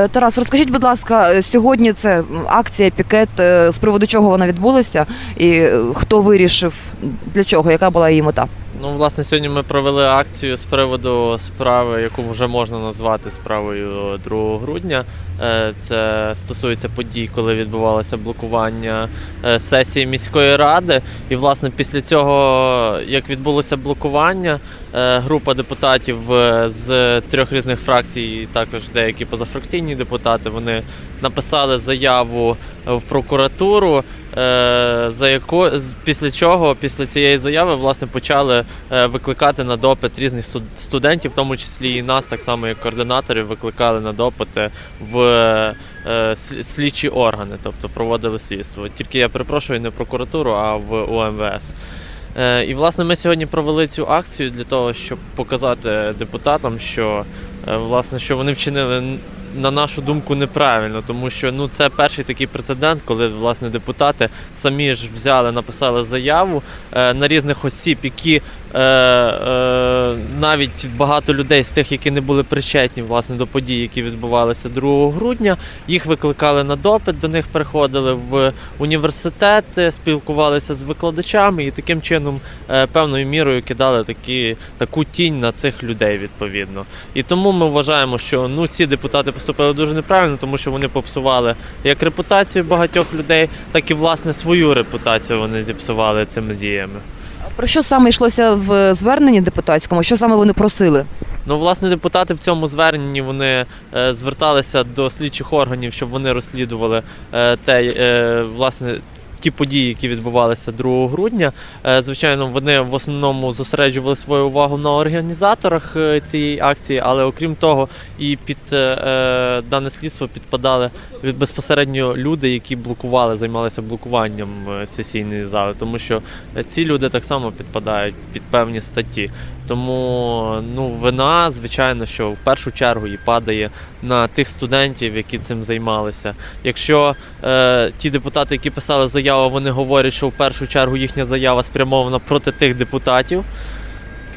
Е, Тарас, розкажіть, будь ласка, е, сьогодні це акція пікет. е, З приводу чого вона відбулася, і хто вирішив для чого, яка була її мета? Ну, власне, сьогодні ми провели акцію з приводу справи, яку вже можна назвати справою 2 грудня. Е, Це стосується подій, коли відбувалося блокування е, сесії міської ради. І, власне, після цього, як відбулося блокування, е, група депутатів з трьох різних фракцій, і також деякі позафракційні депутати, вони написали заяву в прокуратуру. Е, За яко з- після чого, після цієї заяви, власне, почали е, викликати на допит різних студентів, в тому числі і нас, так само як координаторів, викликали на допити в е, слідчі органи, тобто проводили слідство. Тільки я перепрошую не прокуратуру, а в УМВС. І власне ми сьогодні провели цю акцію для того, щоб показати депутатам, що власне що вони вчинили на нашу думку неправильно, тому що ну це перший такий прецедент, коли власне депутати самі ж взяли, написали заяву е, на різних осіб, які навіть багато людей з тих, які не були причетні власне до подій, які відбувалися 2 грудня, їх викликали на допит, до них приходили в університети, спілкувалися з викладачами і таким чином е, певною мірою кидали такі, таку тінь на цих людей відповідно. І тому ми вважаємо, що ну ці депутати поступили дуже неправильно, тому що вони попсували як репутацію багатьох людей, так і власне свою репутацію вони зіпсували цими діями. Про що саме йшлося в зверненні депутатському? Що саме вони просили? Ну, власне, депутати в цьому зверненні вони е, зверталися до слідчих органів, щоб вони розслідували е, те, е, власне. Ті події, які відбувалися 2 грудня, Е, звичайно, вони в основному зосереджували свою увагу на організаторах е, цієї акції, але окрім того, і під е, дане слідство підпадали безпосередньо люди, які блокували, займалися блокуванням сесійної зали, тому що ці люди так само підпадають під певні статті. Тому ну, вина, звичайно, що в першу чергу і падає на тих студентів, які цим займалися. Якщо е, ті депутати, які писали заяву, вони говорять, що в першу чергу їхня заява спрямована проти тих депутатів,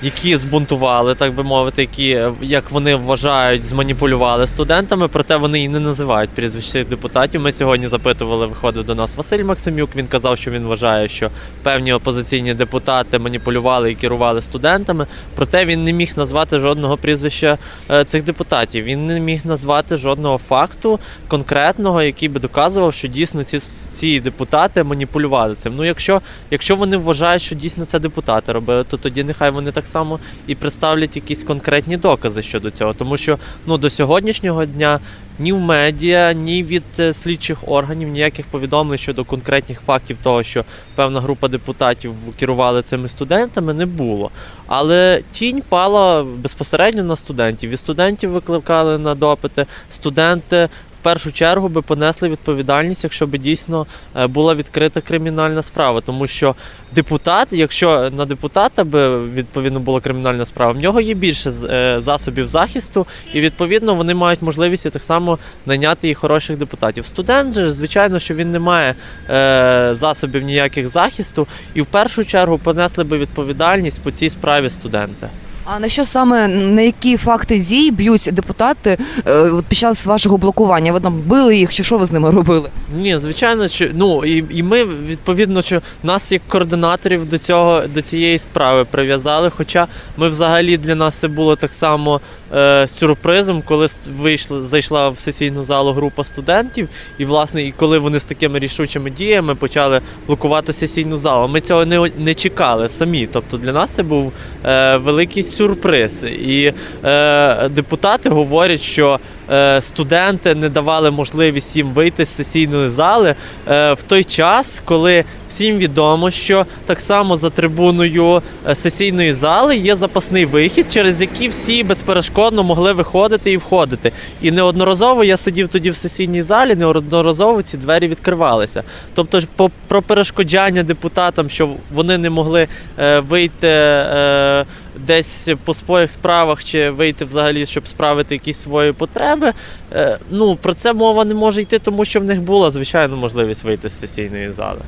які збунтували, так би мовити, які, е, як вони вважають, зманіпулювали студентами, проте вони і не називають прізвищ цих депутатів. Ми сьогодні запитували, виходив до нас Василь Максимюк. Він казав, що він вважає, що певні опозиційні депутати маніпулювали і керували студентами. Проте він не міг назвати жодного прізвища е, цих депутатів. Він не міг назвати жодного факту конкретного, який би доказував, що дійсно ці, ці депутати маніпулювали цим. Ну, якщо, якщо вони вважають, що дійсно це депутати робили, то тоді нехай вони так само і представлять якісь конкретні докази щодо цього. Тому що ну, до сьогоднішнього дня ні в медіа, ні від е, слідчих органів ніяких повідомлень щодо конкретних фактів того, що певна група депутатів керували цими студентами, не було. Але тінь пала безпосередньо на студентів. І студентів викликали на допити. Студенти першу чергу би понесли відповідальність, якщо би дійсно е, була відкрита кримінальна справа. Тому що депутат, якщо на депутата би відповідно була кримінальна справа, в нього є більше е, засобів захисту, і відповідно вони мають можливість так само найняти і хороших депутатів. Студент же, звичайно, що він не має е, засобів ніяких захисту, і в першу чергу понесли би відповідальність по цій справі студенти. А на що саме на які факти дій б'ють депутати е, під час вашого блокування? Ви там били їх, чи що ви з ними робили? Ні, звичайно, що ну і, і ми відповідно, що нас як координаторів до цього до цієї справи прив'язали. Хоча ми взагалі для нас це було так само е, сюрпризом, коли вийшла, зайшла в сесійну залу група студентів, і власне, і коли вони з такими рішучими діями почали блокувати сесійну залу. Ми цього не, не чекали самі. Тобто для нас це був е, великий сюрприз. І е, депутати говорять, що е, студенти не давали можливість їм вийти з сесійної зали е, в той час, коли всім відомо, що так само за трибуною е, сесійної зали є запасний вихід, через який всі безперешкодно могли виходити і входити. І неодноразово я сидів тоді в сесійній залі, неодноразово ці двері відкривалися. Тобто, про перешкоджання депутатам, що вони не могли е, вийти. Е, Десь по своїх справах чи вийти взагалі, щоб справити якісь свої потреби. Ну про це мова не може йти, тому що в них була звичайно можливість вийти з сесійної зали.